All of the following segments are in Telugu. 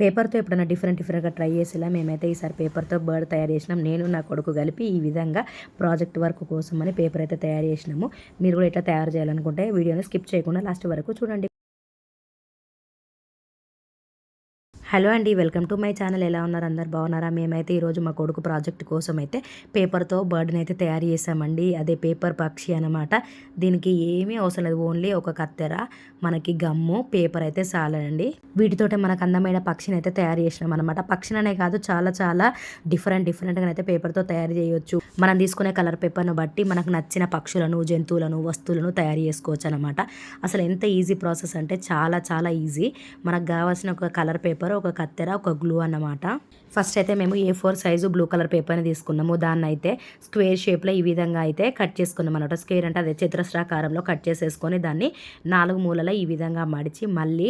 పేపర్తో ఎప్పుడైనా డిఫరెంట్ డిఫరెంట్గా ట్రై చేసేలా మేమైతే ఈసారి పేపర్తో బర్డ్ తయారు చేసినాం. నేను నా కొడుకు కలిపి ఈ విధంగా ప్రాజెక్ట్ వర్క్ కోసం అని పేపర్ అయితే తయారు చేసినాము. మీరు కూడా ఇట్లా తయారు చేయాలనుకుంటే వీడియోని స్కిప్ చేయకుండా లాస్ట్ వరకు చూడండి. హలో అండి వెల్కమ్ టు మై ఛానల్. ఎలా ఉన్నారు? అందరు బాగున్నారా? మేమైతే ఈరోజు మా కొడుకు ప్రాజెక్ట్ కోసం అయితే పేపర్తో బర్డ్ని అయితే తయారు చేసామండి అదే పేపర్ పక్షి అనమాట దీనికి ఏమీ అవసరం లేదు. ఓన్లీ ఒక కత్తెర మనకి గమ్ము పేపర్ అయితే చాలండి. వీటితోటే మనకు అందమైన పక్షిని అయితే తయారు చేసినాం అనమాట పక్షిననే కాదు చాలా చాలా డిఫరెంట్ డిఫరెంట్గా అయితే పేపర్తో తయారు చేయొచ్చు. మనం తీసుకునే కలర్ పేపర్ను బట్టి మనకు నచ్చిన పక్షులను జంతువులను వస్తువులను తయారు చేసుకోవచ్చు అనమాట అసలు ఎంత ఈజీ ప్రాసెస్ అంటే చాలా చాలా ఈజీ. మనకు కావాల్సిన ఒక కలర్ పేపర్ ఒక కత్తెర ఒక గ్లూ అన్నమాట. ఫస్ట్ అయితే మేము A four size blue colour పేపర్ని తీసుకున్నాము. దాన్ని అయితే స్క్వేర్ షేప్లో ఈ విధంగా అయితే కట్ చేసుకున్నాం అనమాట స్క్వేర్ అంటే అదే చతురస్రాకారంలో కట్ చేసేసుకొని దాన్ని నాలుగు మూలల ఈ విధంగా మడిచి మళ్ళీ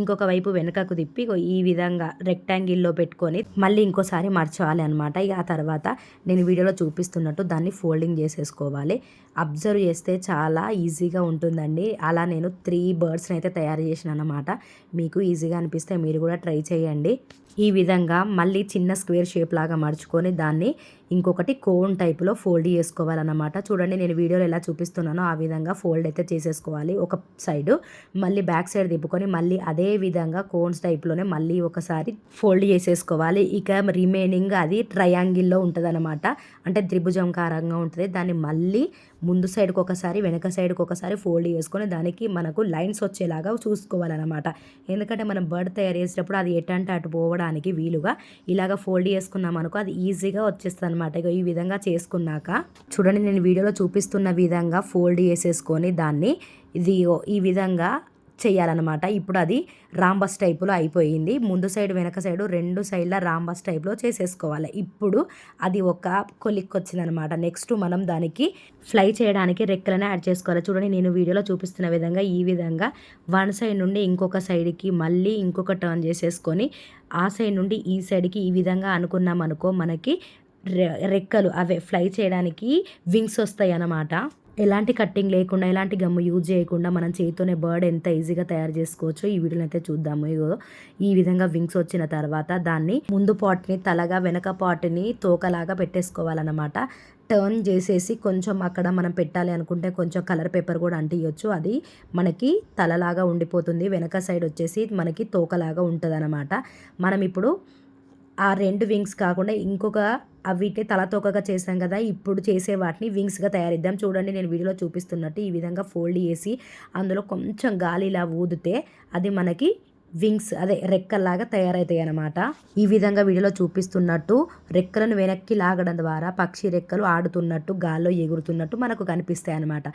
ఇంకొక వైపు వెనుకకు తిప్పి ఈ విధంగా రెక్టాంగిల్లో పెట్టుకొని మళ్ళీ ఇంకోసారి మర్చాలి అనమాట ఇక ఆ తర్వాత నేను వీడియోలో చూపిస్తున్నట్టు దాన్ని ఫోల్డింగ్ చేసేసుకోవాలి. అబ్జర్వ్ చేస్తే చాలా ఈజీగా ఉంటుందండి. అలా నేను త్రీ బర్డ్స్ని అయితే తయారు చేసిన అనమాట మీకు ఈజీగా అనిపిస్తే మీరు కూడా ట్రై చేయండి. ఈ విధంగా మళ్ళీ చిన్న స్క్వేర్ షేప్ లాగా మడుచుకొని దాన్ని ఇంకొకటి కోన్ టైప్లో ఫోల్డ్ చేసుకోవాలన్నమాట. చూడండి నేను వీడియోలో ఎలా చూపిస్తున్నానో ఆ విధంగా ఫోల్డ్ అయితే చేసేసుకోవాలి ఒక సైడు. మళ్ళీ బ్యాక్ సైడ్ తిప్పుకొని మళ్ళీ అదే విధంగా కోన్స్ టైప్లోనే మళ్ళీ ఒకసారి ఫోల్డ్ చేసేసుకోవాలి. ఇక రిమైనింగ్ అది ట్రయాంగిల్లో ఉంటుంది అనమాట అంటే త్రిభుజంకారంగా ఉంటుంది. దాన్ని మళ్ళీ ముందు సైడ్కి ఒకసారి వెనక సైడ్కి ఒకసారి ఫోల్డ్ చేసుకొని దానికి మనకు లైన్స్ వచ్చేలాగా చూసుకోవాలన్నమాట. ఎందుకంటే మనం బర్డ్ తయారు చేసేటప్పుడు అది ఎటంటే అటు పోవడానికి వీలుగా ఇలాగ ఫోల్డ్ చేసుకున్నాం అనుకో అది ఈజీగా వచ్చేస్తుంది అనమాట ఇక ఈ విధంగా చేసుకున్నాక చూడండి నేను వీడియోలో చూపిస్తున్న విధంగా ఫోల్డ్ చేసేసుకొని దాన్ని ఇది ఈ విధంగా చేయాలన్నమాట. ఇప్పుడు అది రాంబస్ టైపులో అయిపోయింది. ముందు సైడ్ వెనక సైడ్ రెండు సైడ్ల రాంబస్ టైప్లో చేసేసుకోవాలి. ఇప్పుడు అది ఒక కొలిక్ వచ్చిందనమాట నెక్స్ట్ మనం దానికి ఫ్లై చేయడానికి రెక్కలనే యాడ్ చేసుకోవాలి. చూడండి నేను వీడియోలో చూపిస్తున్న విధంగా ఈ విధంగా వన్ సైడ్ నుండి ఇంకొక సైడ్కి మళ్ళీ ఇంకొక టర్న్ చేసేసుకొని ఆ సైడ్ నుండి ఈ సైడ్కి ఈ విధంగా అనుకున్నాం అనుకో మనకి రెక్కలు అవే ఫ్లై చేయడానికి వింగ్స్ వస్తాయి అన్నమాట ఎలాంటి కట్టింగ్ లేకుండా ఎలాంటి గమ్ము యూజ్ చేయకుండా మనం చేతితోనే బర్డ్ ఎంత ఈజీగా తయారు చేసుకోవచ్చో ఈ వీడియోని అయితే చూద్దాము. ఇగో ఈ విధంగా వింగ్స్ వచ్చిన తర్వాత దాన్ని ముందు పాట్ని తలగా వెనక పాట్ని తోకలాగా పెట్టేసుకోవాలన్నమాట. టర్న్ చేసేసి కొంచెం అక్కడ మనం పెట్టాలి అనుకుంటే కొంచెం కలర్ పేపర్ కూడా అంటియొచ్చు. అది మనకి తలలాగా ఉండిపోతుంది. వెనక సైడ్ వచ్చేసి మనకి తోకలాగా ఉంటుంది మనం ఇప్పుడు ఆ రెండు వింగ్స్ కాకుండా ఇంకొక వీటిని తలతోకగా చేసాం కదా ఇప్పుడు చేసే వాటిని వింగ్స్గా తయారిద్దాం. చూడండి నేను వీడియోలో చూపిస్తున్నట్టు ఈ విధంగా ఫోల్డ్ చేసి అందులో కొంచెం గాలి ఇలా ఊదితే అది మనకి వింగ్స్ అదే రెక్కల్లాగా తయారవుతాయి అన్నమాట. ఈ విధంగా వీడియోలో చూపిస్తున్నట్టు రెక్కలను వెనక్కి లాగడం ద్వారా పక్షి రెక్కలు ఆడుతున్నట్టు గాల్లో ఎగురుతున్నట్టు మనకు కనిపిస్తాయి అన్నమాట.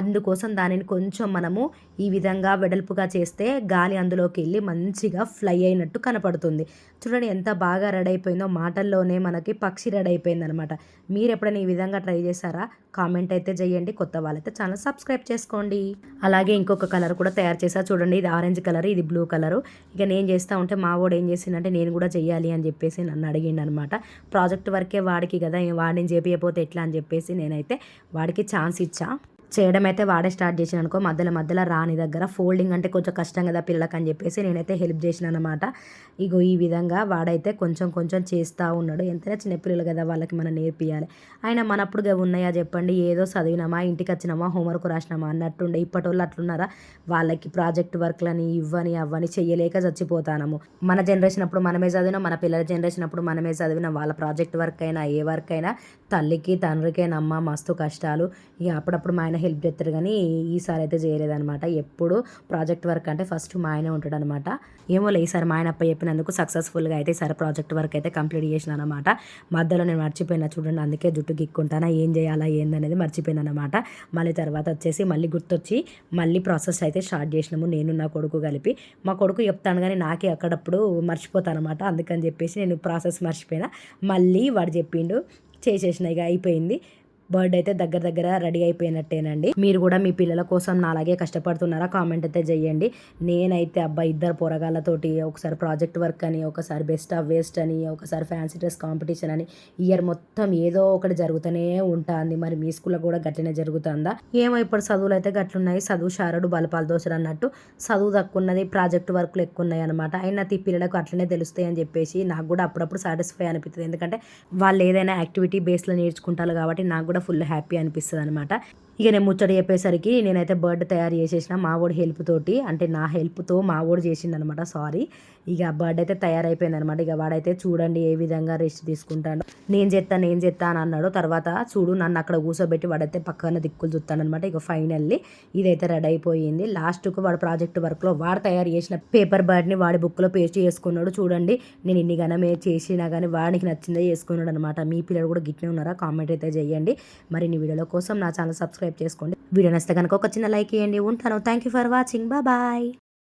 అందుకోసం దానిని కొంచెం మనము ఈ విధంగా వెడల్పుగా చేస్తే గాలి అందులోకి వెళ్ళి మంచిగా ఫ్లై అయినట్టు కనపడుతుంది. చూడండి ఎంత బాగా రెడీ అయిపోయిందో మాటల్లోనే మనకి పక్షి రెడీ అయిపోయింది అనమాట మీరు ఎప్పుడైనా ఈ విధంగా ట్రై చేశారా? కామెంట్ అయితే చేయండి. కొత్త వాళ్ళైతే ఛానల్ సబ్స్క్రైబ్ చేసుకోండి. అలాగే ఇంకొక కలర్ కూడా తయారు చేశారు. చూడండి ఇది ఆరెంజ్ కలర్ ఇది బ్లూ కలరు. ఇక నేను చేస్తూ ఉంటే మా వాడు ఏం చేసిందంటే నేను కూడా చెయ్యాలి అని చెప్పేసి నన్ను అడిగిండు అనమాట ప్రాజెక్ట్ వర్కే వాడికి కదా వాడిని చేపియపోతే ఎట్లా అని చెప్పేసి నేనైతే వాడికి ఛాన్స్ ఇచ్చా. చేయడం అయితే వాడే స్టార్ట్ చేసిన అనుకో మధ్యలో మధ్యలో రాని దగ్గర ఫోల్డింగ్ అంటే కొంచెం కష్టం కదా పిల్లలకి అని చెప్పేసి నేనైతే హెల్ప్ చేసిన అనమాట ఇగో ఈ విధంగా వాడైతే కొంచెం కొంచెం చేస్తూ ఉన్నాడు. ఎంతైనా చిన్నపిల్లలు కదా వాళ్ళకి మనం నేర్పియాలి. ఆయన మనప్పుడుగా ఉన్నాయా చెప్పండి. ఏదో చదివినామా ఇంటికి వచ్చినామా హోంవర్క్ రాసినామా అన్నట్టుండే. ఇప్పటి వాళ్ళు అట్లున్నారా? వాళ్ళకి ప్రాజెక్ట్ వర్క్లని ఇవ్వని అవ్వని చెయ్యలేక చచ్చిపోతాము మన జనరేషన్ అప్పుడు మనమే చదివినా మన పిల్లల జనరేషన్ అప్పుడు మనమే చదివినా వాళ్ళ ప్రాజెక్ట్ వర్క్ అయినా ఏ వర్క్ అయినా తల్లికి తండ్రికేనమ్మ మస్తు కష్టాలు. ఇక అప్పుడప్పుడు మా ఆయన హెల్ప్ చేస్తారు కానీ ఈసారి అయితే చేయలేదనమాట ఎప్పుడు ప్రాజెక్ట్ వర్క్ అంటే ఫస్ట్ మా ఆయనే ఉంటాడు అనమాట ఏమో లే ఈసారి మా ఆయన అప్ప చెప్పినందుకు సక్సెస్ఫుల్గా అయితే ఈసారి ప్రాజెక్ట్ వర్క్ అయితే కంప్లీట్ చేసిన అనమాట మధ్యలో నేను మర్చిపోయినా చూడండి అందుకే జుట్టు గిక్కుంటానా ఏం చేయాలా ఏందనేది మర్చిపోయినా అనమాట మళ్ళీ తర్వాత వచ్చేసి మళ్ళీ గుర్తొచ్చి మళ్ళీ ప్రాసెస్ అయితే స్టార్ట్ చేసినాము నేను నా కొడుకు కలిపి. మా కొడుకు చెప్తాను కానీ నాకే అక్కడప్పుడు మర్చిపోతాను అనమాట అందుకని చెప్పేసి నేను ప్రాసెస్ మర్చిపోయినా. మళ్ళీ వాడు చెప్పిండు చేసేసిన ఇక అయిపోయింది. బర్డ్ అయితే దగ్గర దగ్గర రెడీ అయిపోయినట్టేనండి. మీరు కూడా మీ పిల్లల కోసం నా అలాగే కష్టపడుతున్నారా కామెంట్ అయితే చేయండి. నేనైతే అబ్బాయి ఇద్దరు పొరగాళ్ళతోటి ఒకసారి ప్రాజెక్ట్ వర్క్ అని ఒకసారి బెస్ట్ ఆఫ్ వేస్ట్ అని ఒకసారి ఫ్యాన్సీ డ్రెస్ కాంపిటీషన్ అని ఇయర్ మొత్తం ఏదో ఒకటి జరుగుతూనే ఉంటుంది. మరి మీ స్కూల్లో కూడా గట్లనే జరుగుతుందా? ఏమో ఇప్పుడు చదువులు అయితే గట్లున్నాయి. చదువు షారడు బలపాలు దోశలు అన్నట్టు చదువు తక్కువ ఉన్నది ప్రాజెక్ట్ వర్క్లు ఎక్కువ ఉన్నాయి అనమాట అయినా ఈ పిల్లలకు అట్లనే తెలుస్తాయి అని చెప్పేసి నాకు కూడా అప్పుడప్పుడు సాటిస్ఫై అనిపిస్తుంది ఎందుకంటే వాళ్ళు ఏదైనా యాక్టివిటీ బేస్లో నేర్చుకుంటారు కాబట్టి నాకు కూడా ఫుల్ హ్యాపీ అనిపిస్తుంది అనమాట ఇక నేను ముచ్చట చెప్పేసరికి నేనైతే బర్డ్ తయారు చేసేసిన మావోడి హెల్ప్ తోటి. అంటే నా హెల్ప్తో మా వాడు చేసిండు అనమాట సారీ ఇక బర్డ్ అయితే తయారైపోయింది అనమాట ఇక వాడైతే చూడండి ఏ విధంగా రెస్ట్ తీసుకుంటాడు. నేను చేస్తా నేను చేస్తా అని అన్నాడు. తర్వాత చూడు నన్ను అక్కడ కూర్చోబెట్టి వాడైతే పక్కన దిక్కులు చూస్తాడనమాట. ఇక ఫైనల్లీ ఇదైతే రెడీ అయిపోయింది. లాస్ట్కు వాడు ప్రాజెక్ట్ వర్క్లో వాడు తయారు చేసిన పేపర్ బర్డ్ని వాడి బుక్లో పేస్ట్ చేసుకున్నాడు. చూడండి నేను ఇన్ని గనమే చేసినా కానీ వాడికి నచ్చిందే చేసుకున్నాడు అనమాట మీ పిల్లలు కూడా గిట్నే ఉన్నారా? కామెంట్ అయితే చేయండి. మరి నీ వీడియోల కోసం నా ఛానల్ సబ్స్క్రైబ్ చేసుకోండి. వీడియో నచ్చితే కనుక ఒక చిన్న లైక్ ఇవ్వండి ఉంటాను. Thank you for watching bye